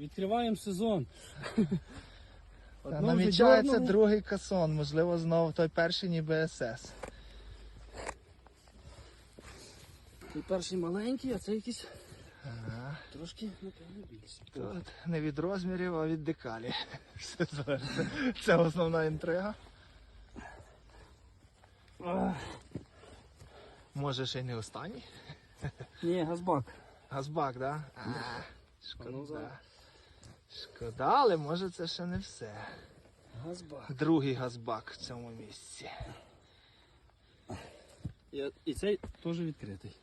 Відкриваємо сезон. Та намічається другий касон, можливо, знову той перший ніби СС. Той перший маленький, а це якийсь Ага. трошки, напевно, більший. Тут не від розмірів, а від декалі. Все залежить. Це основна інтрига. Ах, Може ще й не останній. Ні, газбак. Газбак, так? Да? А, ну, зараз. Шкода. Але може це ще не все. Газбак. Другий газбак в цьому місці. І, і цей теж відкритий.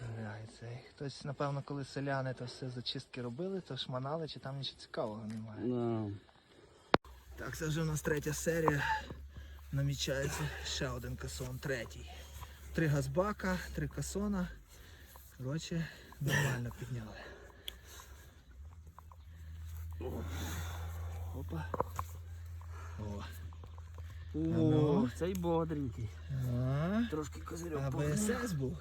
Да, і цей. Хтось, напевно, коли селяни то все зачистки робили, то шманали, чи там нічого цікавого немає. Да. Так, це вже у нас третя серія. Намічається ще один касон, третій. Три газбака, три касона. Коротше, нормально підняли. Опа. О. О, ну. цей бодренький. А, Трошки козирьок а. БСС був.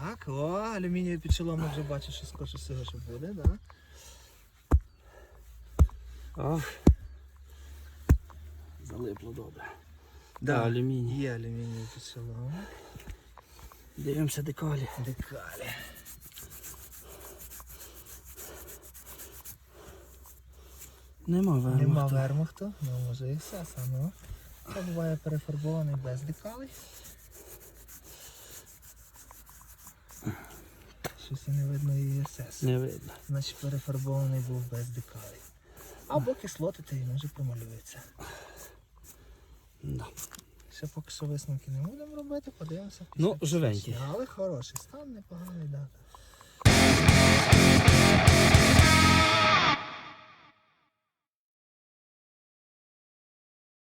Так, о, алюмінієвий підшоломник вже бачу, що скорше всього, що буде, так? Да? Залипло добре. Да. алюміній. Є алюмінієвий підшоломник. Дивимося декалі. Декалі. Нема вермахту. Нема вермахту, ну може і все саме. Це буває перефарбований без декалей. Щось і не видно і СС. Не видно. Значить перефарбований був без декалей. Або кислотити і може промалюється. Да. Ще поки що висновки не будемо робити, подивимося. Ну, живенький. Але хороший стан, непоганий, так. Да.